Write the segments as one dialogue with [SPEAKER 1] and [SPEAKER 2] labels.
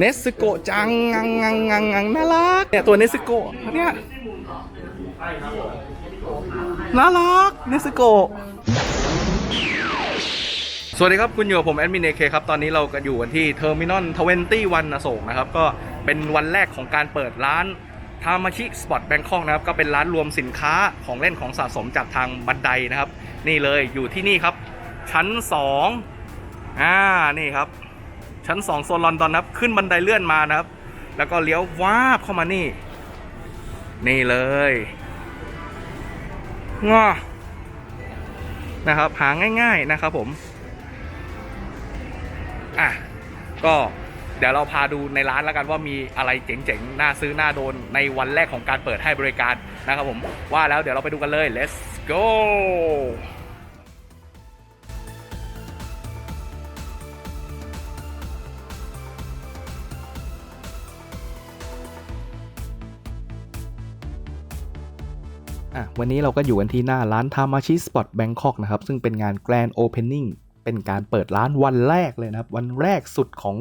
[SPEAKER 1] เนสโกจังงังงังงังงังน่ารักเนี่ยตัวเนสโกเนี่ยน่ารักเนสโกสวัสดีครับ คุณอยู่กับผม แอดมินเอเคครับ ตอนนี้เราก็อยู่กันที่เทอร์มินอล20วันอโศกนะครับ ก็เป็นวันแรกของการเปิดร้านทามาชิสปอร์ตแบงคอกนะครับ ก็เป็นร้านรวมสินค้าของเล่นของสะสมจากทางบันไดนะครับ นี่เลยอยู่ที่นี่ครับ ชั้น 2 อ่านี่ครับ ชั้น2โซนลอนดอนนะครับ ขึ้นบันไดเลื่อนมานะครับ แล้วก็เลี้ยววาบเข้ามานี่ นี่เลยงอนะครับ หาง่าย ๆนะครับผม อะ ก็เดี๋ยวเราพาดูในร้านแล้วกันว่ามีอะไรเจ๋งๆ น่าซื้อ น่าโดนในวันแรกของการเปิดให้บริการนะครับผม ว่าแล้วเดี๋ยวเราไปดูกันเลย let's go อะวันนี้เราก็อยู่กันที่หน้าร้านทามาชิสปอตแบงคอกนะครับ ซึ่งเป็นงานแกรน d ์โอเพนนิ่งเป็นการเปิดร้านวันแรกเลยนะครับ วันแรกสุดของ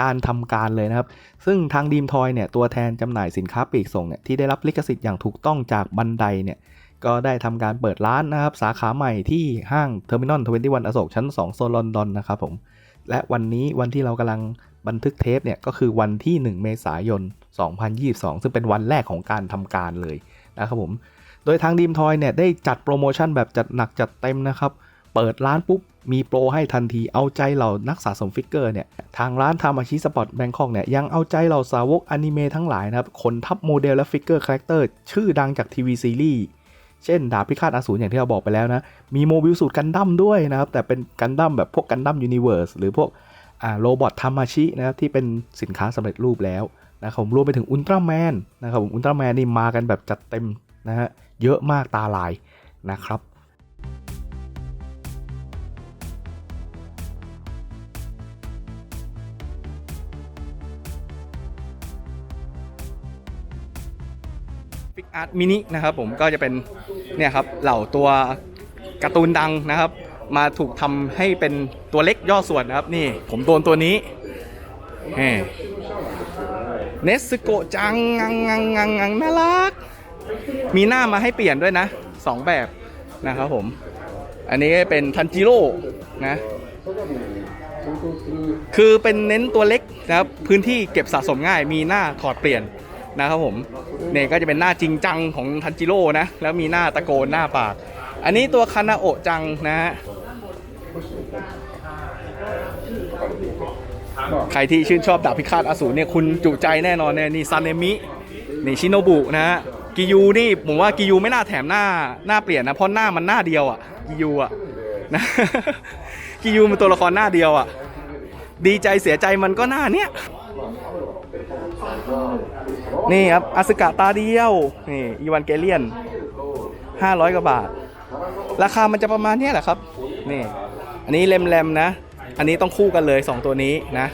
[SPEAKER 1] การทำการเลยนะครับ ซึ่งทางดีมทอยเนี่ยตัวแทนจำหน่ายสินค้าปลีกส่งเนี่ยที่ได้รับลิขสิทธิ์อย่างถูกต้องจากบันไดเนี่ยก็ได้ทำการเปิดร้านนะครับ สาขาใหม่ที่ห้างเทอร์มินอล21อโศกชั้น 2 โซนลอนดอนนะครับผม และวันนี้วันที่เรากำลังบันทึกเทปเนี่ยก็คือวันที่ 1 เมษายน 2022 ซึ่งเป็นวันแรกของการทำการเลยนะครับผม โดยทางดีมทอยเนี่ยได้จัดโปรโมชั่นแบบจัดหนักจัดเต็มนะครับ เปิดร้านปุ๊บ มีโปรให้ทันทีเอาใจเหล่านักสะสมฟิกเกอร์เนี่ย ทางร้านทามาชิสปอร์ตแบงคอกเนี่ย ยังเอาใจเหล่าสาวกอนิเมะทั้งหลายนะครับคนทับโมเดลและฟิกเกอร์คาแรคเตอร์ชื่อดังจากทีวีซีรีส์เช่น ดาบพิฆาตอสูรอย่างที่เราบอกไปแล้วนะ มีโมบิลสูตรกันดั้มด้วยนะครับ แต่เป็นกันดั้มแบบพวกกันดั้มยูนิเวอร์สหรือพวกอ่าโรบอททามาชินะครับที่เป็นสินค้าสำเร็จรูปแล้วนะครับผมรวมไปถึงอุลตร้าแมนนะครับผมอุลตร้าแมนนี่มากันแบบจัดเต็ม นะฮะเยอะมากตาลายนะครับฟิกอาร์ตมินินะครับผมก็จะเป็นเนี่ยครับเหล่าตัวการ์ตูนดังนะครับ มาถูกทำให้เป็นตัวเล็กย่อส่วนนะครับ นี่ผมโดนตัวนี้เนสโกจังงังงังงังงังน่ารัก มีหน้ามาให้เปลี่ยนด้วยนะสองแบบนะครับผม อันนี้เป็นทันจิโร่นะ คือเป็นเน้นตัวเล็กนะครับ พื้นที่เก็บสะสมง่าย มีหน้าถอดเปลี่ยนนะครับผมเนี่ยก็จะเป็นหน้าจริงจังของทันจิโร่นะ แล้วมีหน้าตะโกนหน้าปาก อันนี้ตัวคานาโอจังนะฮะใครที่ชื่นชอบดาบพิฆาตอสูรเนี่ยคุณจุใจแน่นอนเนี่ยนี่ซานเนมิ นี่ชิโนบุนะฮะ กิยูนี่ผมว่ากิยูไม่น่าแถมหน้าหน้าเปลี่ยนนะเพราะหน้ามันหน้าเดียวอะกิยูอะนะกิยูมันตัวละครหน้าเดียวอะ ดีใจเสียใจมันก็หน้าเนี้ยนี่ครับอสึกะตาเดียวนี่อีวานเกเลียน 500กว่าบาท ราคามันจะประมาณเนี้ยแหละครับนี่อันนี้เลมเลมๆนะ อันนี้ต้องคู่กันเลย 2 ตัวนี้นะ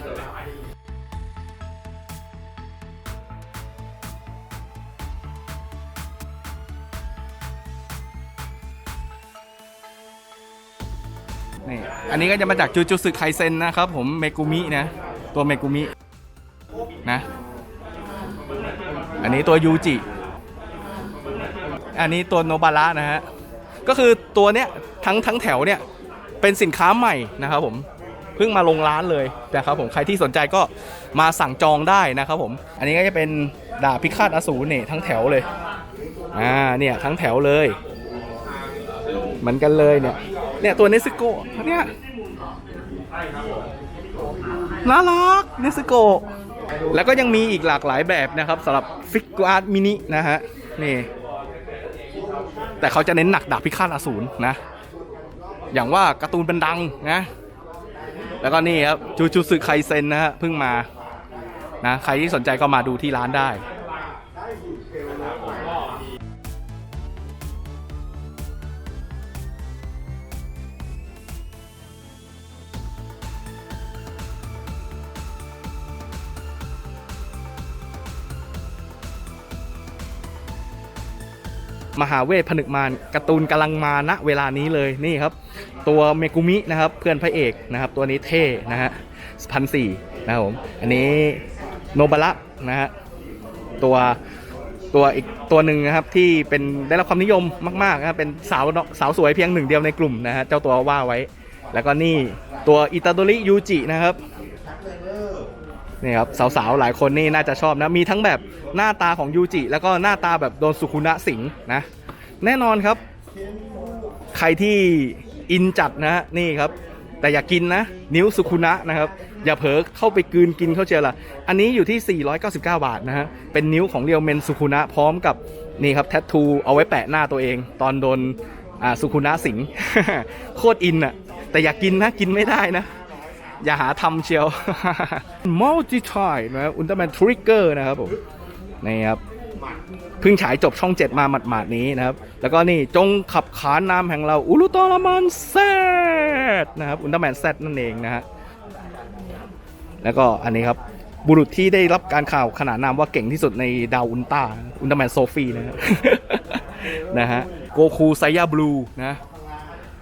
[SPEAKER 1] อันนี้ก็จะมาจากจูจูสึไคเซนนะครับผมเมกุมินะ ตัวเมกุมินะ อันนี้ตัวยูจิ อันนี้ตัวโนบาระนะฮะ ก็คือตัวเนี้ยทั้งทั้งแถวเนี่ยเป็นสินค้าใหม่นะครับผมเพิ่งมาลงร้านเลยนะครับผมใครที่สนใจก็มาสั่งจองได้นะครับผม อันนี้ก็จะเป็นดาบพิฆาตอสูรเนี่ยทั้งแถวเลยอ่าเนี่ยทั้งแถวเลย เหมือนกันเลยเนี่ย เนี่ยตัวเนสโกะเนี่ยน่ารักเนสโกะแล้วก็ยังมีอีกหลากหลายแบบนะครับสำหรับฟิกกอาร์ตมินินะฮะนี่ แต่เขาจะเน้นหนักดาบพิฆาตอสูรนะ อย่างว่าการ์ตูนเป็นดังนะแล้วก็นี่ครับจูจูสึไคเซนนะฮะเพิ่งมานะใครที่สนใจก็มาดูที่ร้านได้ มหาเวทผนึกมารการ์ตูนกำลังมาณเวลานี้เลยนี่ครับ ตัวเมกุมินะครับเพื่อนพระเอกนะครับ ตัวนี้เท่นะฮะพันสี่นะครับผมอันนี้โนบาระนะฮะตัวตัวอีกตัวหนึ่งนะครับที่เป็นได้รับความนิยมมากๆนะครับเป็นสาวสาวสวยเพียงหนึ่งเดียวในกลุ่มนะฮะเจ้าตัวว่าไว้ แล้วก็นี่ตัวอิตาโดริยูจินะครับ นี่ครับสาวๆหลายคนนี่น่าจะชอบนะมีทั้งแบบหน้าตาของยูจิแล้วก็หน้าตาแบบโดนสุคุนะสิงนะแน่นอนครับ ใครที่อินจัดนะนี่ครับ แต่อย่ากกินนะ นิ้วสุคุนะนะครับ อย่าเผลอเข้าไปกืนกินเข้าเชียวละอันนี้อยู่ที่ 499 บาทนะฮะเป็นนิ้วของเรียวเมนสุคุนะพร้อมกับนี่ครับแทททูเอาไว้แปะหน้าตัวเอง ตอนโดนอ่าสุคุนะสิงโคตรอินอะแต่อย่ากกินนะกินไม่ได้นะ อย่าหาทำเชียว Multi Try นะครับอุลตร้าแมนทริกเกอร์นะครับผมนี่ครับเพิ่งฉายจบช่อง7มาหมาดๆนี้นะครับ แล้วก็นี่จงขับขานนามแห่งเราอุลตร้าแมนแซดนะครับอุลตร้าแมนแซดนั่นเองนะฮะแล้วก็อันนี้ครับบุรุษที่ได้รับการข่าวขนานนามว่าเก่งที่สุดในดาวอุลตร้าอุลตร้าแมนโซฟีนะฮะนะฮะโกคูไซยาบลูนะ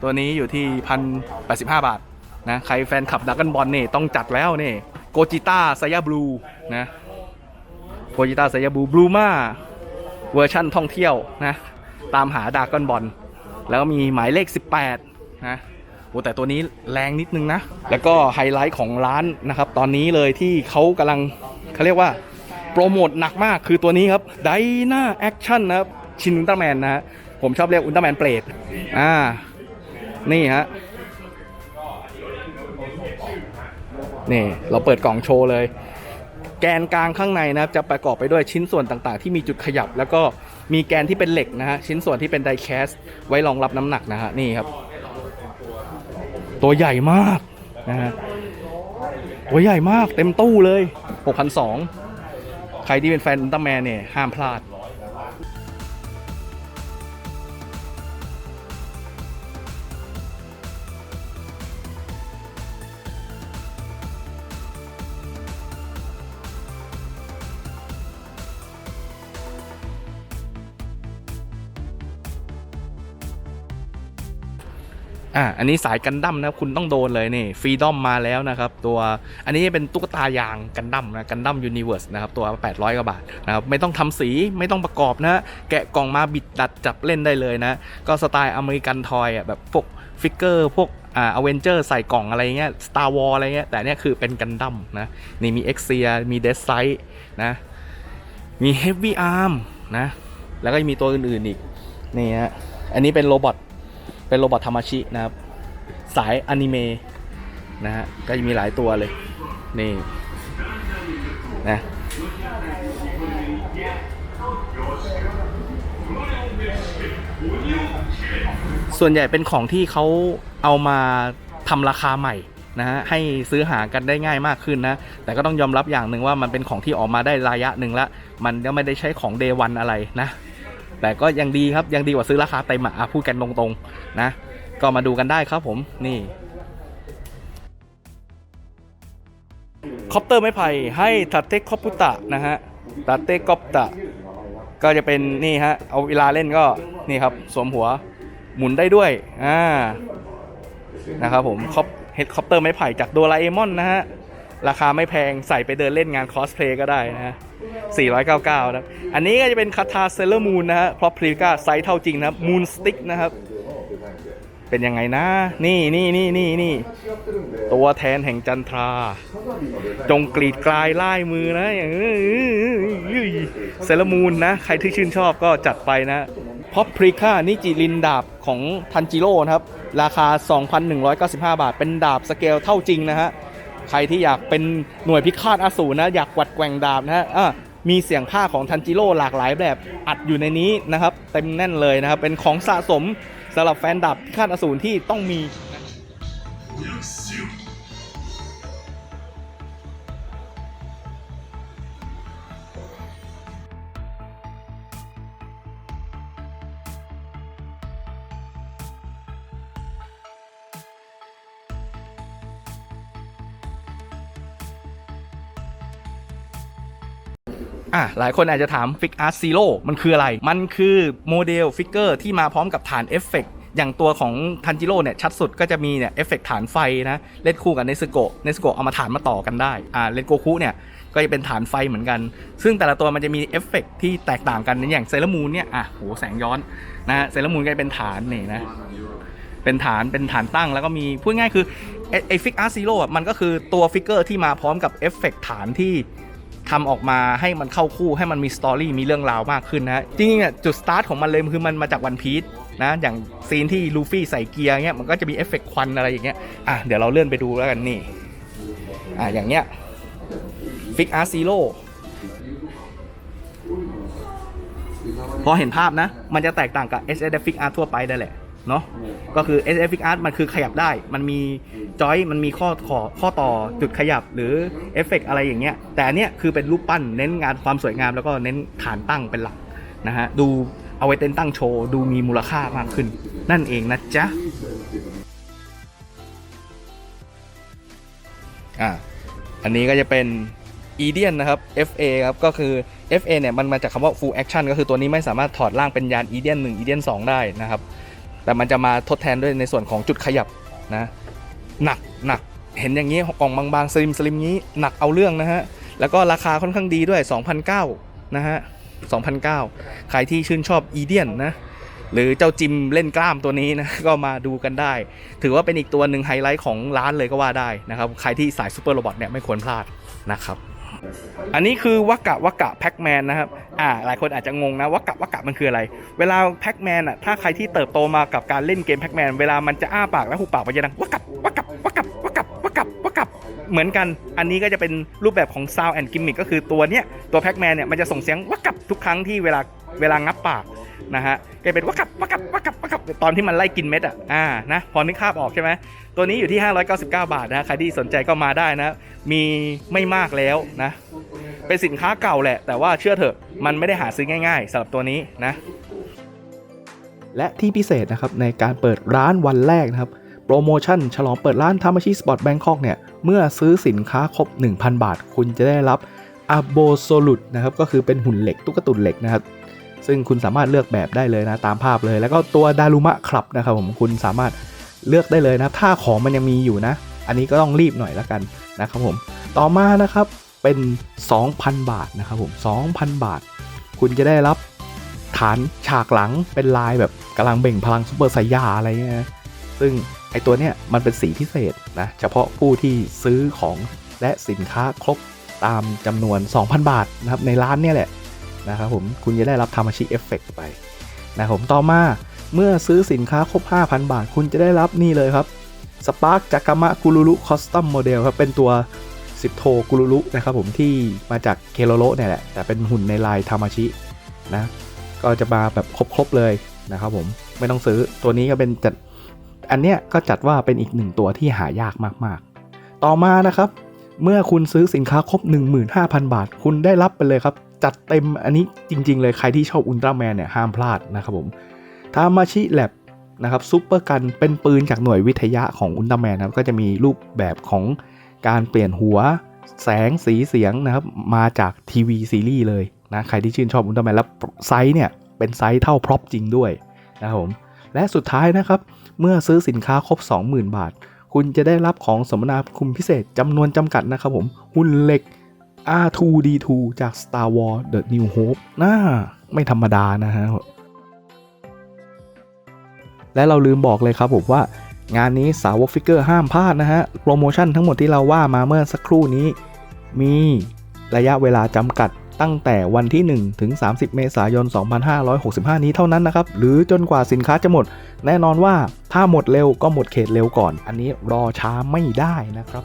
[SPEAKER 1] ตัวนี้อยู่ที่พันแปดสิบห้าบาท นะใครแฟนขับดักกันบอลนี่ต้องจัดแล้วนี่โกจิต้าไซยาบลูนะโกจิต้าไซยาบลูบลูมาเวอร์ชั่นท่องเที่ยวนะตามหาดากอนบอลแล้วก็มีหมายเลข 18นะโอ้แต่ตัวนี้แรงนิดนึงนะ แล้วก็ไฮไลท์ของร้านนะครับ ตอนนี้เลยที่เขากำลังเขาเรียกว่า โปรโมทหนักมากคือตัวนี้ครับไดนาแอคชั่นนะครับ ชินอุลตร้าแมนนะฮะผมชอบเรียกอุลตร้าแมนเปรตอ่า นี่ฮะ นี่เราเปิดกล่องโชว์เลย แกนกลางข้างในนะครับจะประกอบไปด้วยชิ้นส่วนต่างๆ ที่มีจุดขยับ แล้วก็มีแกนที่เป็นเหล็กนะฮะชิ้นส่วนที่เป็นไดแคสไว้รองรับน้ำหนักนะฮะนี่ครับ ตัวใหญ่มากนะฮะตัวใหญ่มากเต็มตู้เลย 6,200 ใครที่เป็นแฟนอุลตร้าแมนเนี่ยห้ามพลาด อะอันนี้สายกันดั้มนะคุณต้องโดนเลยนี่ฟรีดอมมาแล้วนะครับตัวอันนี้เป็นตุ๊กตายางกันดั้มนะกันดั้มยูนิเวอร์สนะครับตัว 800กว่าบาทนะครับไม่ต้องทำสีไม่ต้องประกอบนะแกะกล่องมาบิดดัดจับเล่นได้เลยนะ ก็สไตล์อเมริกันทอยอะแบบพวกฟิกเกอร์พวกอ่าอเวนเจอร์ใส่กล่องอะไรเงี้ยสตาร์วอลอะไรเงี้ยแต่เนี้ยคือเป็นกันดั้มนะนี่มีเอ็กเซียมีเดสไซนะมีเฮฟวี่อาร์มนะแล้วก็มีตัวอื่นๆอีกนี่ฮะอันนี้เป็นโรบอท เป็นโรบอทธรรมชินะครับ สายอนิเมะนะฮะก็จะมีหลายตัวเลย นี่นะส่วนใหญ่เป็นของที่เขาเอามาทำราคาใหม่นะฮะให้ซื้อหากันได้ง่ายมากขึ้นนะ แต่ก็ต้องยอมรับอย่างหนึ่งว่ามันเป็นของที่ออกมาได้ระยะหนึ่งละ มันก็ไม่ได้ใช้ของเดวันอะไรนะ แต่ก็ยังดีครับยังดีกว่าซื้อราคาเต็มอะพูดกันตรงๆนะ ก็มาดูกันได้ครับผมนี่คอปเตอร์ไม้ไผ่ให้ทัตเตคอปุตะนะฮะทัตเตกอปตะ ก็จะเป็นนี่ฮะเอาเวลาเล่นก็นี่ครับสวมหัวหมุนได้ด้วยอ่านะครับผมคอปเฮดคอปเตอร์ไม้ไผ่จากโดราเอมอนนะฮะราคาไม่แพงใส่ไปเดินเล่นงานคอสเพลย์ก็ได้นะฮะ 499นะครับอันนี้ก็จะเป็นคาทาเซเลอร์มูนนะฮะเพราะพรีก้าไซส์เท่าจริงนะครับมูนสติ๊กนะครับ เป็นยังไงนะ นี่นี่นี่นี่นี่ตัวแทนแห่งจันทรา จงกรีดกลายไล่มือนะอย่างเซเลอร์มูนนะ ใครที่ชื่นชอบก็จัดไปนะเพราะพรีก้านิจิลินดาบของทันจิโร่นะครับ ราคา 2,195 บาท เป็นดาบสเกลเท่าจริงนะฮะ ใครที่อยากเป็นหน่วยพิฆาตอสูรนะ อยากกวัดแกว่งดาบนะฮะมีเสียงผ้าของทันจิโร่หลากหลายแบบอัดอยู่ในนี้นะครับเต็มแน่นเลยนะครับ เป็นของสะสมสำหรับแฟนดาบพิฆาตอสูรที่ต้องมี อะหลายคนอาจจะถามฟิกอาร์ Zero มันคืออะไร มันคือโมเดลฟิกเกอร์ที่มาพร้อมกับฐานเอฟเฟกต์อย่างตัวของทันจิโร่เนี่ยชัดสุดก็จะมีเนี่ยเอฟเฟกฐานไฟนะเล่นคู่กับเนสโกะเนสโกะเอามาฐานมาต่อกันได้อ่าเลนโกคุเนี่ยก็จะเป็นฐานไฟเหมือนกัน ซึ่งแต่ละตัวมันจะมีเอฟเฟกที่แตกต่างกันอย่างเซเลมูนเนี่ยอะโหแสงย้อนนะเซเลมูนก็จะเป็นฐานนี่นะเป็นฐานเป็นฐานตั้งแล้วก็มีพูดง่ายคือไอ้ไอฟิกอาร์ซีโร่มันก็คือตัวฟิกเกอร์ที่มาพร้อมกับเอฟเฟกฐานที่ ทำออกมาให้มันเข้าคู่ให้มันมีสตอรี่มีเรื่องราวมากขึ้นนะจริงๆอะจุดสตาร์ทของมันเลยคือมันมาจากวันพีชนะอย่างซีนที่ลูฟี่ใส่เกียร์เงี้ยมันก็จะมีเอฟเฟกควันอะไรอย่างเงี้ยอะเดี๋ยวเราเลื่อนไปดูแล้วกันนี่อะอย่างเงี้ยฟิกอาร์ซีโร่พอเห็นภาพนะ มันจะแตกต่างกับ S S F Art ทั่วไปได้แหละ เนาะก็คือ S F Art มันคือขยับได้ มันมีจอยมันมีข้อขอข้อต่อจุดขยับหรือเอฟเฟกอะไรอย่างเงี้ย แต่อันเนี้ยคือเป็นรูปปั้นเน้นงานความสวยงาม แล้วก็เน้นฐานตั้งเป็นหลักนะฮะดูเอาไว้เต้นตั้งโชว์ดูมีมูลค่ามากขึ้น นั่นเองนะจ๊ะอ่าอันนี้ก็จะเป็น e d i a n นะครับ FA ครับก็คือ FA เนี่ยมันมาจากคำว่า full action ก็คือตัวนี้ไม่สามารถถอดร่างเป็นยาน e d i a n 1 e d i a n 2ได้นะครับ แต่มันจะมาทดแทนด้วยในส่วนของจุดขยับนะหนักหนักเห็นอย่างนี้กล่องบางๆสลิมสลิมนี้หนักเอาเรื่องนะฮะแล้วก็ราคาค่อนข้างดีด้วย 2,009นะฮะ2,009ใครที่ชื่นชอบ e d i a n นะหรือเจ้าจิมเล่นกล้ามตัวนี้นะก็มาดูกันได้ ถือว่าเป็นอีกตัวหนึ่งไฮไลท์ของร้านเลยก็ว่าได้นะครับใครที่สายซูเปอร์โรบอทเนี่ยไม่ควรพลาดนะครับ อันนี้คือวักกะวักกะแพ็กแมนนะครับ อ่า หลายคนอาจจะงงนะวักกะวักกะมันคืออะไร เวลาแพ็กแมนอะ ถ้าใครที่เติบโตมากับการเล่นเกมแพ็กแมน เวลามันจะอ้าปากและหูปากมันจะดังวักกับวักกับวักกับวักกับวักกับวักกะเหมือนกัน อันนี้ก็จะเป็นรูปแบบของซาวแอนด์กิมมิคก็คือตัวเนี้ย ตัวแพ็กแมนเนี่ย มันจะส่งเสียงวักกับทุกครั้งที่เวลา เวลางับปากนะฮะก็เป็นวักกับวักกับวักกับวักกับตอนที่มันไล่กินเม็ดอะอ่านะพอนึกภาพออกใช่ไหมตัวนี้อยู่ที่ 599 บาทนะใครที่สนใจก็มาได้นะ มีไม่มากแล้วนะเป็นสินค้าเก่าแหละ แต่ว่าเชื่อเถอะมันไม่ได้หาซื้อง่ายๆสำหรับตัวนี้นะ และที่พิเศษนะครับในการเปิดร้านวันแรกนะครับโปรโมชั่นฉลองเปิดร้านทามาชิสปอร์ตแบงคอกเนี่ย เมื่อซื้อสินค้าครบ 1,000 บาท คุณจะได้รับอโบโซลุดนะครับ ก็คือเป็นหุ่นเหล็กตุ๊กตุนเหล็กนะครับ ซึ่งคุณสามารถเลือกแบบได้เลยนะตามภาพเลย แล้วก็ตัวดารุมะคลับนะครับผมคุณสามารถเลือกได้เลยนะ ถ้าของมันยังมีอยู่นะ อันนี้ก็ต้องรีบหน่อยแล้วกันนะครับผมต่อมานะครับเป็น 2,000 บาทนะครับผม2,000 บาท คุณจะได้รับฐานฉากหลังเป็นลายแบบกำลังเบ่งพลังซูเปอร์ไซยาอะไรเงี้ยซึ่งไอตัวเนี้ยมันเป็นสีพิเศษนะเฉพาะผู้ที่ซื้อของและสินค้าครบตามจำนวน 2,000 บาทนะครับในร้านเนี่ยแหละ นะครับผมคุณจะได้รับทามาชิเอฟเฟกไปนะครับผมต่อมาเมื่อซื้อสินค้าครบ 5,000 บาท คุณจะได้รับนี่เลยครับสปาร์กจากามะกุรุรุคอสตอมโมเดลครับเป็นตัวสิบโทกุรุรุนะครับผมที่มาจากเคโรโรเนี่ยแหละ แต่เป็นหุ่นในลายทามาชินะก็จะมาแบบครบ ๆ เลยนะครับผมไม่ต้องซื้อตัวนี้ก็เป็นจัดอันเนี้ยก็จัดว่าเป็นอีกหนึ่งตัวที่หายากมากๆ ต่อมานะครับ เมื่อคุณซื้อสินค้าครบ 15,000 บาท คุณได้รับไปเลยครับ จัดเต็มอันนี้จริง ๆ เลยใครที่ชอบอุลตร้าแมนเนี่ยห้ามพลาดนะครับผมทามาชิแลบนะครับซูเปอร์กันเป็นปืนจากหน่วยวิทยาของอุลตร้าแมนนะครับก็จะมีรูปแบบของการเปลี่ยนหัวแสงสีเสียงนะครับมาจากทีวีซีรีส์เลยนะใครที่ชื่นชอบอุลตร้าแมนแล้วไซส์เนี่ยเป็นไซส์เท่าพร็อพจริงด้วยนะครับผมและสุดท้ายนะครับเมื่อซื้อสินค้าครบ 20,000 บาท คุณจะได้รับของสมนาคุณพิเศษจำนวนจำกัดนะครับผม หุ่นเหล็ก R2D2 จาก Star Wars The New Hope น่าไม่ธรรมดานะฮะ และเราลืมบอกเลยครับผมว่างานนี้สาวกฟิกเกอร์ห้ามพลาดนะฮะ โปรโมชั่นทั้งหมดที่เราว่ามาเมื่อสักครู่นี้ มีระยะเวลาจำกัดตั้งแต่วันที่ 1 ถึง 30 เมษายน 2565 นี้เท่านั้นนะครับ หรือจนกว่าสินค้าจะหมด แน่นอนว่าถ้าหมดเร็วก็หมดเขตเร็วก่อน อันนี้รอช้าไม่ได้นะครับ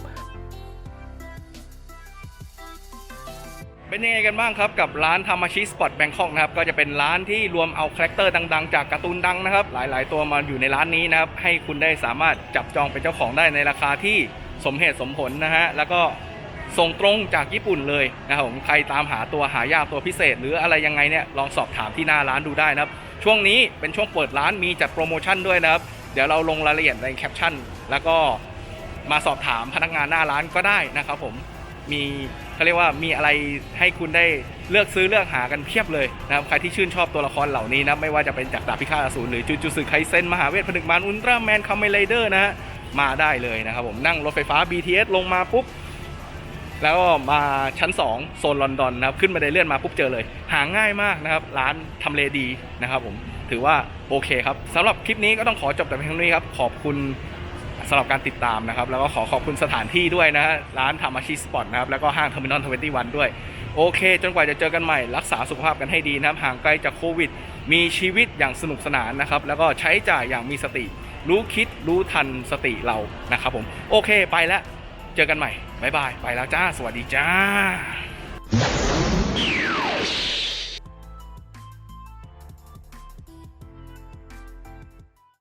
[SPEAKER 1] เป็นยังไงกันบ้างครับกับร้านทามาชิสปอร์ตแบงคอกนะครับก็จะเป็นร้านที่รวมเอาคาแรคเตอร์ดังๆ จากการ์ตูนดังนะครับ หลายๆ ตัวมาอยู่ในร้านนี้นะครับให้คุณได้สามารถจับจองเป็นเจ้าของได้ในราคาที่สมเหตุสมผลนะฮะแล้วก็ส่งตรงจากญี่ปุ่นเลยนะครับผมใครตามหาตัวหายากตัวพิเศษ หรืออะไรยังไงเนี่ยลองสอบถามที่หน้าร้านดูได้นะครับ ช่วงนี้เป็นช่วงเปิดร้านมีจัดโปรโมชั่นด้วยนะครับ เดี๋ยวเราลงรายละเอียดในแคปชั่น แล้วก็มาสอบถามพนักงานหน้าร้านก็ได้นะครับผมมีเขาเรียกว่ามีอะไรให้คุณได้เลือกซื้อเลือกหากันเพียบเลยนะครับใครที่ชื่นชอบตัวละครเหล่านี้นะไม่ว่าจะเป็นจากดาบพิฆาตอสูรหรือจูจูสึไคเซนมหาเวทผนึกมารอุลตร้าแมนคัมเมไรเดอร์นะฮะมาได้เลยนะครับผมนั่งรถไฟฟ้า BTS ลงมาปุ๊บ แล้วก็มาชั้น 2 โซนลอนดอนนะครับขึ้นมาไดเลื่อนมาปุ๊บเจอเลย หาง่ายมากนะครับ ร้านทำเลดีนะครับผมถือว่าโอเคครับสำหรับคลิปนี้ก็ต้องขอจบแต่เพียงเท่านี้ครับ ขอบคุณสำหรับการติดตามนะครับ แล้วก็ขอขอบคุณสถานที่ด้วยนะร้านทามาชิสปอร์ตนะครับ แล้วก็ห้างเทอร์มินอลทเวนตี้วันด้วย โอเค จนกว่าจะเจอกันใหม่รักษาสุขภาพกันให้ดีนะครับห่างไกลจากโควิด มีชีวิตอย่างสนุกสนานนะครับ แล้วก็ใช้จ่ายอย่างมีสติ รู้คิดรู้ทันสติเรานะครับผมโอเคไปแล้ว เจอกันใหม่ บ๊ายบาย ไปแล้วจ้า สวัสดีจ้า